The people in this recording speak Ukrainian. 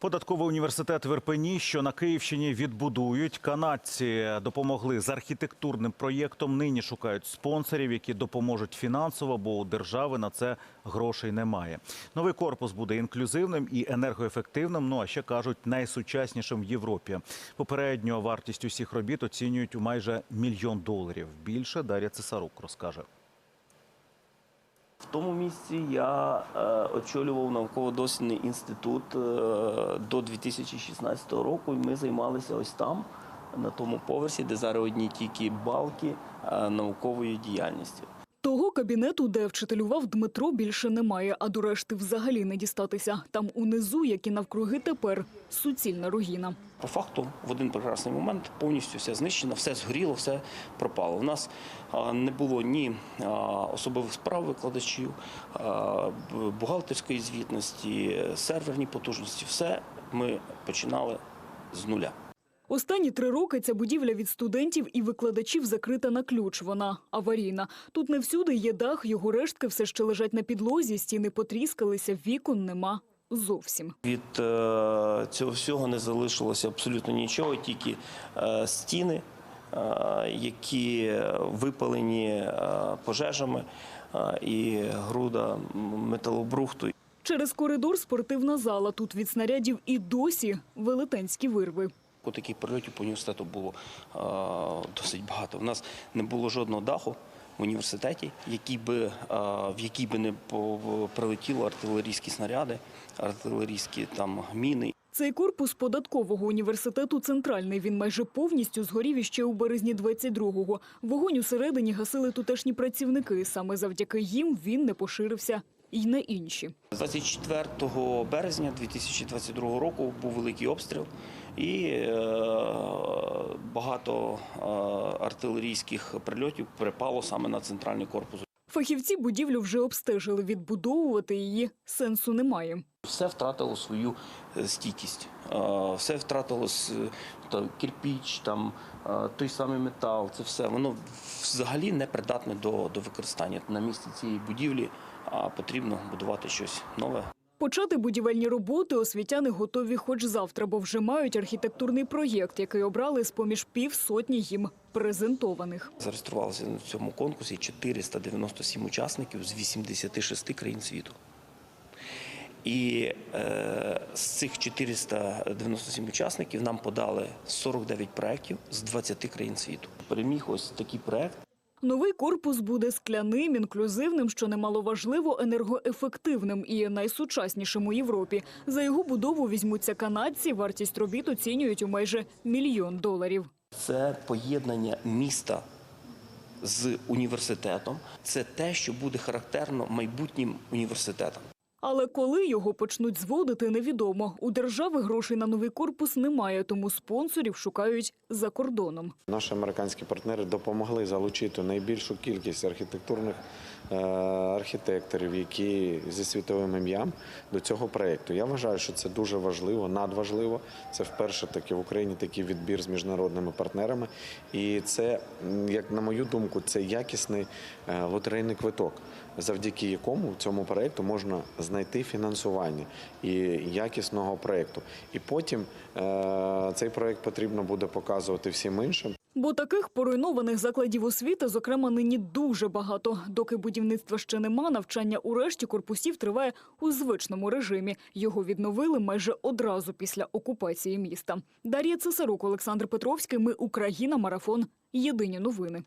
Податковий університет в що на Київщині відбудують. Канадці допомогли з архітектурним проєктом. Нині шукають спонсорів, які допоможуть фінансово, бо у держави на це грошей немає. Новий корпус буде інклюзивним і енергоефективним. Ну а ще кажуть, найсучаснішим в Європі. Попередньо вартість усіх робіт оцінюють у майже мільйон доларів. Більше Дар'я Цесарук розкаже. Тому місці я е, очолював науково-дослідний інститут е, до 2016 року, і ми займалися ось там, на тому поверсі, де зараз одні тільки балки е, наукової діяльності. Кабінету, де вчителював Дмитро, більше немає, а до решти взагалі не дістатися. Там унизу, як і навкруги тепер, суцільна руїна. По факту, в один прекрасний момент повністю все знищено, все згоріло, все пропало. У нас не було ні особових справ викладачів, бухгалтерської звітності, серверні потужності. Все ми починали з нуля. Останні три роки ця будівля від студентів і викладачів закрита на ключ. Вона аварійна. Тут не всюди є дах, його рештки все ще лежать на підлозі, стіни потріскалися, вікон нема зовсім. Від е, цього всього не залишилося абсолютно нічого, тільки е, стіни, е, які випалені е, пожежами е, і груда металобрухту. Через коридор спортивна зала. Тут від снарядів і досі велетенські вирви. Таких прильотів по університету було е, досить багато. У нас не було жодного даху в університеті, який би, е, в який би не прилетіло артилерійські снаряди, артилерійські там міни. Цей корпус податкового університету центральний. Він майже повністю згорів іще у березні 22-го. Вогонь усередині гасили тутешні працівники. Саме завдяки їм він не поширився і на інші. 24 березня 2022 року був великий обстріл, і е, багато е, артилерійських прильотів припало саме на центральний корпус. Фахівці будівлю вже обстежили. Відбудовувати її сенсу немає. Все втратило свою е, стійкість, все втратило с- кирпіч, там, е, той самий метал, це все. Воно взагалі не придатне до, до використання. На місці цієї будівлі потрібно будувати щось нове. Почати будівельні роботи освітяни готові хоч завтра, бо вже мають архітектурний проєкт, який обрали з поміж півсотні їм презентованих. Зареєструвалося на цьому конкурсі 497 учасників з 86 країн світу. І е, з цих 497 учасників нам подали 49 проєктів з 20 країн світу. Переміг ось такий проєкт. Новий корпус буде скляним, інклюзивним, що немаловажливо, енергоефективним і найсучаснішим у Європі. За його будову візьмуться канадці. Вартість робіт оцінюють у майже мільйон доларів. Це поєднання міста з університетом. Це те, що буде характерно майбутнім університетам. Але коли його почнуть зводити, невідомо. У держави грошей на новий корпус немає, тому спонсорів шукають за кордоном. Наші американські партнери допомогли залучити найбільшу кількість архітектурних е, архітекторів, які зі світовим ім'ям до цього проєкту. Я вважаю, що це дуже важливо, надважливо. Це вперше таки в Україні такий відбір з міжнародними партнерами. І це, як на мою думку, це якісний е, лотерейний квиток, завдяки якому цьому проєкту можна знайти фінансування і якісного проєкту. І потім е, цей проєкт потрібно буде показувати всім іншим. Бо таких поруйнованих закладів освіти, зокрема, нині дуже багато. Доки будівництва ще нема, навчання у решті корпусів триває у звичному режимі. Його відновили майже одразу після окупації міста. Дар'я Цесарук, Олександр Петровський. Ми Україна. Марафон. Єдині новини.